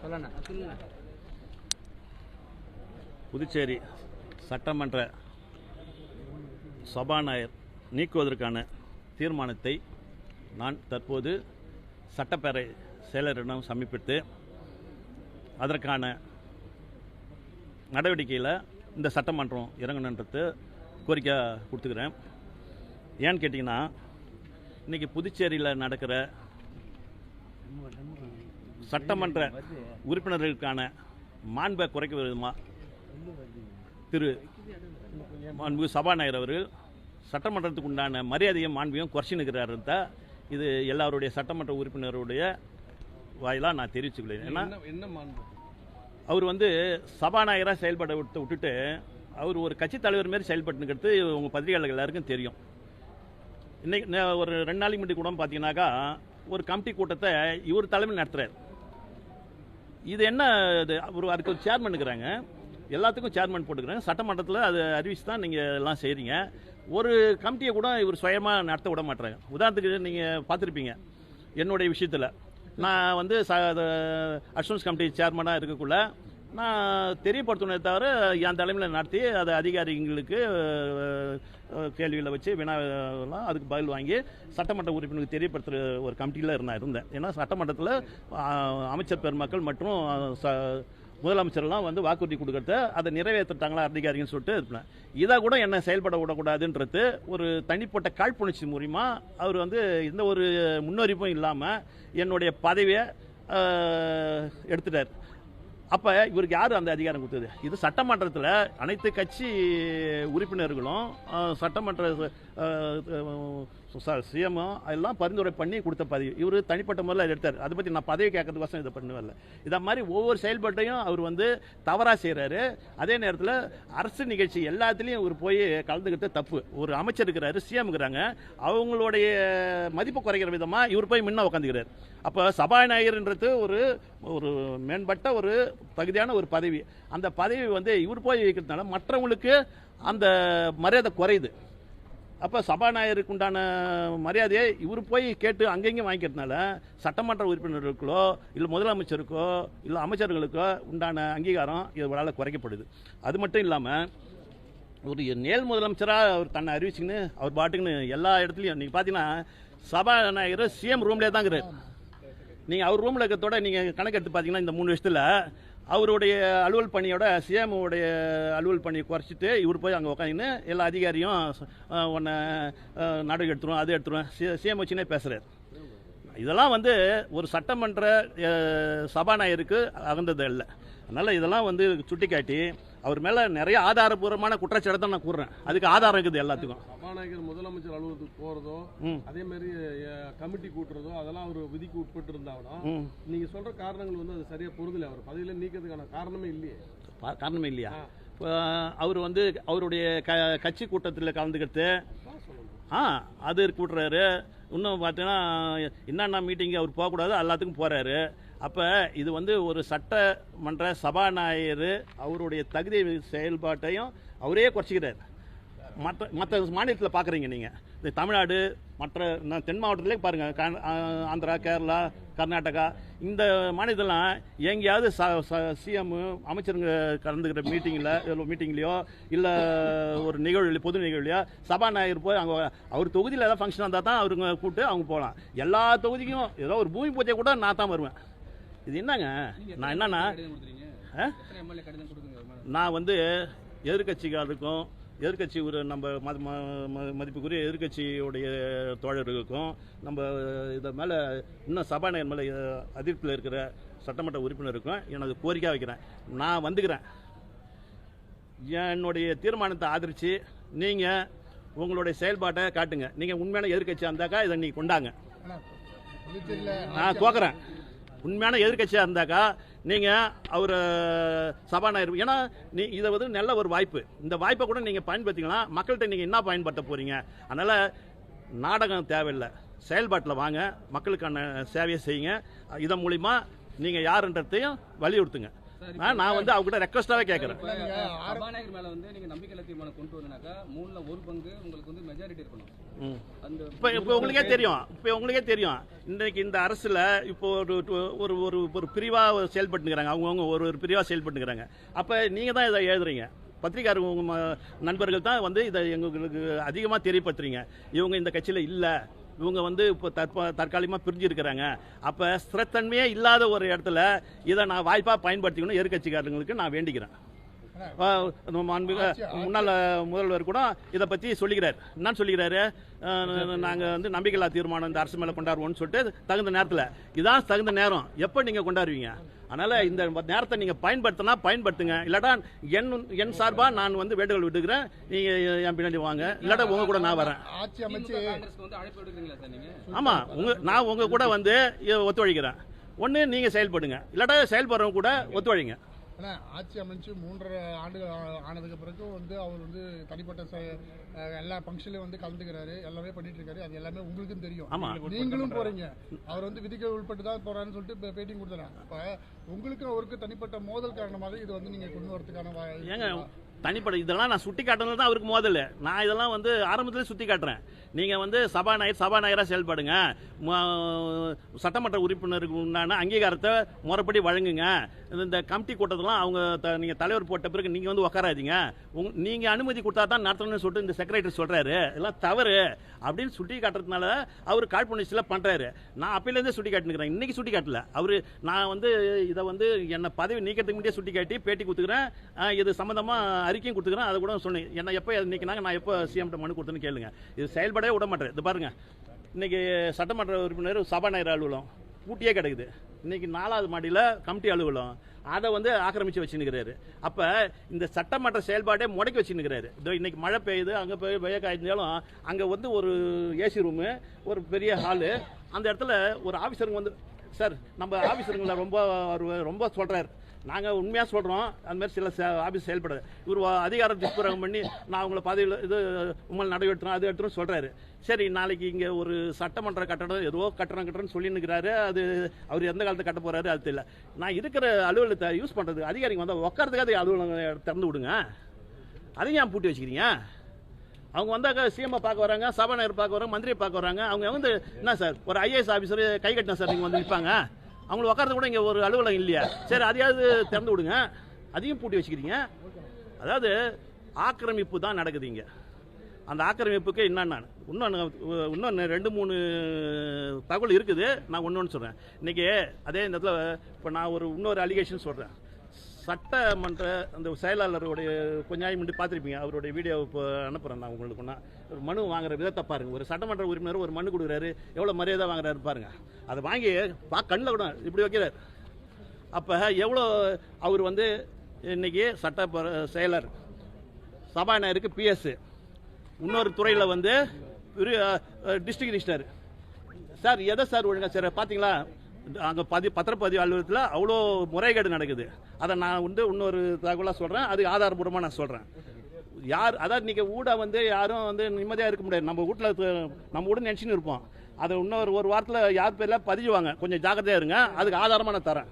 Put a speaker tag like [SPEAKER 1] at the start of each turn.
[SPEAKER 1] சொல்லண்ணா.
[SPEAKER 2] புதுச்சேரி சட்டமன்ற சபாநாயகர் நீக்குவதற்கான தீர்மானத்தை நான் தற்போது சட்டப்பேரவை செயலரிடம் சமர்ப்பித்து அதற்கான நடவடிக்கையில் இந்த சட்டமன்றம் இறங்கணுன்றது கோரிக்கை கொடுத்துக்கிறேன். ஏன்னு கேட்டிங்கன்னா இன்றைக்கி புதுச்சேரியில் நடக்கிற சட்டமன்ற உறுப்பினர்களுக்கான மாண்பை குறைக்கும் விதமாக திரு மாண்பு சபாநாயகர் அவர்கள் சட்டமன்றத்துக்கு உண்டான மரியாதையும் மாண்பையும் குறைச்சினுக்கிறாரு தான் இது எல்லாருடைய சட்டமன்ற உறுப்பினருடைய வாயிலாக நான் தெரிவிச்சுக்கிறேன். ஏன்னா அவர் வந்து சபாநாயகராக செயல்பட விட்டு விட்டுட்டு அவர் ஒரு கட்சி தலைவர் மாரி செயல்பட்டுங்கிறது உங்கள் பத்திரிகையாளர்கள் எல்லாருக்கும் தெரியும். இன்னைக்கு நே- ஒரு ரெண்டு நாளைக்கு முன்னாடி கூட பார்த்தீங்கன்னாக்கா ஒரு கமிட்டி கூட்டத்தை இவர் தலைமையில் நடத்துறாரு. இது என்ன இது ஒரு அதுக்கு ஒரு சேர்மன் இருக்கிறாங்க. எல்லாத்துக்கும் சேர்மன் போட்டுக்கிறாங்க சட்டமன்றத்தில் அது அறிவிச்சு தான் நீங்கள் எல்லாம் செய்கிறீங்க ஒரு கமிட்டியை கூட இவர் சுயமாக நடத்த விட மாட்டுறாங்க உதாரணத்துக்கு நீங்கள் பார்த்துருப்பீங்க என்னுடைய விஷயத்தில். நான் வந்து ச அஷூரன்ஸ் கமிட்டி சேர்மனாக இருக்கக்குள்ள நான் தெரியப்படுத்தணும் தவிர என் தலைமையில் நடத்தி அதை அதிகாரிங்களுக்கு கேள்வியில் வச்சு வினாலாம் அதுக்கு பதில் வாங்கி சட்டமன்ற உறுப்பினருக்கு தெரியப்படுத்துகிற ஒரு கமிட்டியில் நான் இருந்தேன். ஏன்னா சட்டமன்றத்தில் அமைச்சர் பெருமக்கள் மற்றும் ச முதலமைச்சர்லாம் வந்து வாக்குறுதி கொடுக்கறத அதை நிறைவேற்றிட்டாங்களா அதிகாரின்னு சொல்லிட்டு இருப்பேன் இதை கூட என்ன செயல்பட விடக்கூடாதுன்றது ஒரு தனிப்பட்ட காழ்ப்புணர்ச்சி மூலிமா அவர் வந்து எந்த ஒரு முன்னறிப்பும் இல்லாமல் என்னுடைய பதவியை எடுத்துட்டார். அப்போ இவருக்கு யார் அந்த அதிகாரம் கொடுத்தது? இது சட்டமன்றத்தில் அனைத்து கட்சி உறுப்பினர்களும் சட்டமன்ற சிஎம் எல்லாம் பரிந்துரை பண்ணி கொடுத்த பதவி. இவர் தனிப்பட்ட முறையில் அதை எடுத்தார். அதை பற்றி நான் பதவி கேட்கறதுக்கோசம் இதை பண்ணவில்லை இதை மாதிரி ஒவ்வொரு செயல்பாட்டையும் அவர் வந்து தவறாக செய்கிறாரு அதே நேரத்தில் அரசு நிகழ்ச்சி எல்லாத்துலேயும் இவர் போய் கலந்துக்கிட்டு தப்பு. ஒரு அமைச்சர் இருக்கிறாரு சிஎம் இருக்கிறாங்க அவங்களுடைய மதிப்பு குறைக்கிற விதமாக இவர் போய் முன்ன உட்காந்துக்கிறார் அப்போ சபாநாயகர்ன்றது ஒரு ஒரு மேம்பட்ட ஒரு தகுதியான ஒரு பதவி. அந்த பதவி வந்து இவர் போய் வைக்கிறதுனால மற்றவங்களுக்கு அந்த மரியாதை குறையுது. அப்போ சபாநாயகருக்கு உண்டான மரியாதையை இவர் போய் கேட்டு அங்கங்கேயும் வாங்கிக்கிறதுனால சட்டமன்ற உறுப்பினர்களுக்கோ இல்லை முதலமைச்சருக்கோ இல்லை அமைச்சர்களுக்கோ உண்டான அங்கீகாரம் இவரால் குறைக்கப்படுது. அது மட்டும் இல்லாமல் ஒரு நேல் முதலமைச்சராக அவர் தன்னை அறிவிச்சுன்னு அவர் பாட்டுக்குன்னு எல்லா இடத்துலையும் நீங்கள் பார்த்தீங்கன்னா சபாநாயகர் சிஎம் ரூம்லேயே தான் இருக்கிறார் நீங்கள் அவர் ரூமில் இருக்கிறதோட நீங்கள் கணக்கெடுத்து பார்த்தீங்கன்னா இந்த மூணு வருஷத்தில் அவருடைய அலுவல் பணியோட சிஎம்ஓடைய அலுவல் பணியை குறைச்சிட்டு இவர் போய் அங்கே உட்காந்துன்னு எல்லா அதிகாரியும் உன்னை நடவடிக்கை எடுத்துருவோம் அது எடுத்துருவோம் சிஎம் வச்சுனே பேசுகிறார் இதெல்லாம் வந்து ஒரு சட்டமன்ற சபாநாயகருக்கு அகந்தது இல்லை அதனால் இதெல்லாம் வந்து சுட்டிக்காட்டி அவர் மேலே நிறைய ஆதாரபூர்வமான குற்றச்சாட்டை தான் நான் கூறுறேன். அதுக்கு ஆதாரம் இருக்குது எல்லாத்துக்கும்.
[SPEAKER 3] சபாநாயகர் முதலமைச்சர் அலுவலகத்துக்கு போறதோ அதே மாதிரி கமிட்டி கூட்டுறதோ அதெல்லாம் அவர் விதிக்கு உட்பட்டு இருந்தாலும்
[SPEAKER 2] ம்.
[SPEAKER 3] நீங்க சொல்ற காரணங்கள் வந்து அது சரியா பொருந்தல. அவர் பதவியில நீக்கிறதுக்கான காரணமே இல்லையே.
[SPEAKER 2] காரணமே இல்லையா? இப்போ அவர் வந்து அவருடைய க கட்சி கூட்டத்தில் கலந்துக்கிட்டு ஆ அது கூட்டுறாரு. இன்னும் பார்த்தீங்கன்னா என்னென்ன மீட்டிங் அவர் போகக்கூடாது எல்லாத்துக்கும் போகிறாரு அப்போ இது வந்து ஒரு சட்டமன்ற சபாநாயகர் அவருடைய தகுதி செயல்பாட்டையும் அவரே குறைச்சிக்கிறார். மற்ற மற்ற மாநிலத்தில் பார்க்குறீங்க நீங்கள் இந்த தமிழ்நாடு மற்ற நான் தென் மாவட்டத்திலே பாருங்கள் ஆந்திரா கேரளா கர்நாடகா இந்த மாநிலத்தெல்லாம் எங்கேயாவது ச சிஎம் அமைச்சருங்க கலந்துக்கிற மீட்டிங்கில் மீட்டிங்லேயோ இல்லை ஒரு நிகழ்வு பொது நிகழ்வுலையோ சபாநாயகர் போய் அவங்க அவர் தொகுதியில் ஏதாவது ஃபங்க்ஷன் இருந்தால் தான் அவருங்க கூப்பிட்டு அவங்க போகலாம் எல்லா தொகுதிக்கும் ஏதோ ஒரு பூமி பூஜை கூட நான் தான் வருவேன். இது என்னங்க? நான் என்னன்னா. நான் வந்து எதிர்கட்சிக்காரருக்கும் எதிர்கட்சி ஒரு நம்ம மத- மதிப்புக்குரிய எதிர்கட்சியுடைய தோழர்களுக்கும் நம்ம இதை மேலே இன்னும் சபாநாயகர் மேலே அதிருப்தியில் இருக்கிற சட்டமன்ற உறுப்பினருக்கும் எனது கோரிக்கை வைக்கிறேன். நான் வந்துக்கிறேன். என்னுடைய தீர்மானத்தை ஆதரித்து நீங்கள் உங்களுடைய செயல்பாட்டை காட்டுங்க. நீங்கள் உண்மையான எதிர்கட்சியாக இருந்தாக்கா இதை நீங்கள் கொண்டாங்க. நான் தோக்குறேன் உண்மையான எதிர்க்கட்சியாக இருந்தாக்கா நீங்கள் அவர் சபாநாயகர் ஏன்னா நீ இதை வந்து நல்ல ஒரு வாய்ப்பு. இந்த வாய்ப்பை கூட நீங்கள் பயன்படுத்திக்கலாம். மக்கள்கிட்ட நீங்கள் என்ன பயன்படுத்த போகிறீங்க அதனால் நாடகம் தேவையில்லை. செயல்பாட்டில் வாங்க. மக்களுக்கான சேவையை செய்யுங்க. இதன் மூலிமா நீங்கள் யாருன்றதையும் வலியுறுத்துங்க. நான் வந்து அவங்ககிட்ட ரெக்வஸ்ட்டாகவே கேட்குறேன்
[SPEAKER 1] சபாநாயகர் மேல வந்து நீங்க நம்பிக்கை தீர்மானம் கொண்டு வந்தனாக்கா மூணுல ஒரு பங்கு உங்களுக்கு வந்து மெஜாரிட்டி இருக்கணும். அந்த
[SPEAKER 2] இப்போ இப்போ உங்களுக்கே தெரியும். இப்போ உங்களுக்கே தெரியும். இன்றைக்கு இந்த அரசில் இப்போ ஒரு ஒரு ஒரு ஒரு பிரிவாக செயல்பட்டுங்கிறாங்க அவங்கவுங்க ஒரு ஒரு பிரிவாக செயல்பட்டுங்கிறாங்க அப்போ நீங்கள் தான் இதை எழுதுறீங்க. ம- நண்பர்கள் தான் வந்து இதை எங்களுக்கு அதிகமாக தெரியப்படுத்துறீங்க. இவங்க இந்த கட்சியில் இல்லை. இவங்க வந்து இப்போ தற்ப தற்காலிகமாக பிரிஞ்சிருக்கிறாங்க. அப்போ ஸ்திரத்தன்மையே இல்லாத ஒரு இடத்துல இதை நான் வாய்ப்பாக பயன்படுத்திக்கணும் எதிர்கட்சிக்காரங்களுக்கு நான் வேண்டிக்கிறேன். முன்னாள் முதல்வர் கூட இதை பற்றி சொல்லிக்கிறார். என்னன்னு சொல்லிக்கிறாரு? நாங்கள் வந்து நம்பிக்கையில்லா தீர்மானம் இந்த அரசு மேலே கொண்டாடுவோம்னு சொல்லிட்டு தகுந்த நேரத்தில். இதான் தகுந்த நேரம். எப்போ நீங்கள் கொண்டாடுவீங்க? அதனால் இந்த நேரத்தை நீங்கள் பயன்படுத்தினா பயன்படுத்துங்க. இல்லாட்டா என் என் சார்பாக நான் வந்து வேண்டுகோள் விட்டுக்கிறேன் நீங்கள் என் பின்னாடி வாங்க. இல்லாட்டா உங்கள் கூட நான் வரேன்.
[SPEAKER 4] ஆட்சி அமைச்சு
[SPEAKER 2] ஆமாம் உங்க நான் உங்கள் கூட வந்து ஒத்துழைக்கிறேன். ஒன்று நீங்கள் செயல்படுங்க. இல்லாட்டா செயல்படுறவங்க கூட ஒத்துழைங்க.
[SPEAKER 4] ஆனா ஆட்சி அமைச்சு மூன்றரை ஆண்டுகள் ஆனதுக்கு பிறகு வந்து அவர் வந்து தனிப்பட்ட எல்லா ஃபங்க்ஷன்லயும் வந்து கலந்துக்கிறாரு எல்லாமே பண்ணிட்டு இருக்காரு அது எல்லாமே உங்களுக்கும் தெரியும். நீங்களும் போறீங்க. அவர் வந்து விதிக்க உட்பட்டு தான் போறாருன்னு சொல்லிட்டு பே- பேட்டி கொடுத்தாரு அப்ப உங்களுக்கும் அவருக்கு தனிப்பட்ட மோதல் காரணமாக இது வந்து நீங்க கொண்டு வரதுக்கான வா-
[SPEAKER 2] ஏங்க தனிப்பட இதெல்லாம் நான் சுட்டி காட்டுறது தான் அவருக்கு முதல்ல நான் இதெல்லாம் வந்து ஆரம்பத்திலே சுட்டி காட்டுறேன் நீங்கள் வந்து சபாநாயகர் சபாநாயகராக செயல்படுங்க. சட்டமன்ற உறுப்பினருக்கு உண்டான அங்கீகாரத்தை முறைப்படி வழங்குங்க. இந்த- இந்த கமிட்டி கூட்டத்தெல்லாம் அவங்க த நீங்கள் தலைவர் போட்ட பிறகு நீங்கள் வந்து உட்காராதீங்க உங் நீங்கள் அனுமதி கொடுத்தா தான் நடத்தணும்னு சொல்லிட்டு இந்த செக்ரட்டரி சொல்கிறாரு இதெல்லாம் தவறு. அப்படின்னு சுட்டி காட்டுறதுனால அவர் காழ்ப்புணர்ச்சியில் பண்ணுறாரு நான் அப்பையிலேருந்தே சுட்டி காட்டினுக்கிறேன். இன்றைக்கி சுட்டி காட்டல. அவர் நான் வந்து இதை வந்து என்னை பதவி நீக்கிறதுக்கு முன்னே சுட்டி காட்டி பேட்டி கொடுத்துக்கிறேன். இது சம்மந்தமாக அறிக்கையும் கொடுத்துக்கிறேன். அதை கூட சொன்னேன். என்னை எப்போ நீக்கினாங்க? நான் எப்போ சிஎம்கிட்ட மனு கொடுத்தேன்னு கேளுங்க. இது செயல்படவே விட மாட்டேன் இது பாருங்கள் இன்றைக்கி சட்டமன்ற உறுப்பினர் சபாநாயகர் அலுவலகம். பூட்டியே கிடக்குது. இன்னைக்கு நாலாவது மாடியில் கமிட்டி அலுவலகம். அதை வந்து ஆக்கிரமிச்சு வச்சுருக்கிறாரு அப்போ இந்த சட்டமன்ற செயல்பாடே முடக்கி வச்சுருக்கிறாரு இதோ இன்னைக்கு மழை பெய்யுது அங்கே போய் வெய்ய காய்ஞ்சாலும் அங்கே வந்து ஒரு ஏசி ரூமு ஒரு பெரிய ஹாலு அந்த இடத்துல ஒரு ஆஃபீஸருங்க வந்து சார் நம்ம ஆஃபீஸருங்களை ரொம்ப ரொம்ப சொல்கிறார் நாங்கள் உண்மையாக சொல்கிறோம் அந்த மாதிரி சில ஆஃபீஸ் செயல்படாது. இவர் அதிகாரம் துஷ்பிரயோகம் பண்ணி நான் உங்களை பதவியில் இது உங்களை நடவடிக்கிறோம் அது எடுத்துரும் சொல்கிறாரு சரி நாளைக்கு இங்கே ஒரு சட்டமன்ற கட்டடம் ஏதோ கட்டணம் கட்டணம்னு சொல்லின்னுக்கிறாரு. அது அவர் எந்த காலத்தில் கட்ட போகிறாரு அது தெரியல. நான் இருக்கிற அலுவலகத்தை யூஸ் பண்ணுறது அதிகாரிங்க வந்தால் உட்காரதுக்காக அலுவலகம் திறந்து விடுங்க. அதையும் ஏன் பூட்டி வச்சுக்கிறீங்க? அவங்க வந்தாக்க சிஎம்ஐ பார்க்க வராங்க சபாநாயகர் பார்க்க வராங்க மந்திரியை பார்க்க வராங்க. அவங்க வந்து என்ன சார் ஒரு ஐஏஎஸ் ஆஃபீஸர் கை கட்டினா சார் நீங்கள் வந்து நிற்பாங்க அவங்களை உட்காரது கூட இங்கே ஒரு அலுவலகம் இல்லையா? சரி அதையாவது திறந்து விடுங்க. அதையும் பூட்டி வச்சுக்கிறீங்க. அதாவது ஆக்கிரமிப்பு தான் நடக்குது இங்கே. அந்த ஆக்கிரமிப்புக்கு என்னென்ன இன்னொன்று இன்னொன்று ரெண்டு மூணு தகவல் இருக்குது. நான் ஒன்று ஒன்று சொல்கிறேன் இன்றைக்கி அதே இந்த இடத்துல இப்போ நான் ஒரு இன்னொரு அலிகேஷன் சொல்கிறேன் சட்டமன்ற அந்த செயலாளருடைய கொஞ்ச நாள் முன்னாடி பார்த்துருப்பீங்க. அவருடைய வீடியோ இப்போ அனுப்புகிறேன் நான் உங்களுக்கு ஒன்றா ஒரு மனு வாங்குற விதத்தை பாருங்கள் ஒரு சட்டமன்ற உறுப்பினர் ஒரு மனு கொடுக்குறாரு. எவ்வளோ மரியாதை வாங்குறாரு பாருங்கள் அதை வாங்கி பா கண்ணில் கூட இப்படி வைக்கிறார். அப்போ எவ்வளோ அவர் வந்து இன்னைக்கு சட்ட செயலர் சபாநாயகருக்கு பிஎஸ்ஸு இன்னொரு துறையில் வந்து டிஸ்ட்ரிக்ட் ரிஜிஸ்டர் சார் எதை சார் ஒழுங்காக சார் பார்த்தீங்களா அங்கே பதி பத்திரப்பதிவு அலுவலகத்தில் அவ்வளோ முறைகேடு நடக்குது. அதை நான் வந்து இன்னொரு தகவலாக சொல்கிறேன் அது ஆதாரபூர்வமாக நான் சொல்கிறேன் யார் அதாவது நீங்கள் ஊட வந்து யாரும் வந்து நிம்மதியாக இருக்க முடியாது. நம்ம வீட்டில் நம்ம வீடு நினச்சின்னு இருப்போம். அதை இன்னொரு ஒரு வாரத்தில் யார் பேரில் பதிஞ்சுவாங்க. கொஞ்சம் ஜாக்கிரதையாக இருங்க. அதுக்கு ஆதாரமாக நான் தரேன்.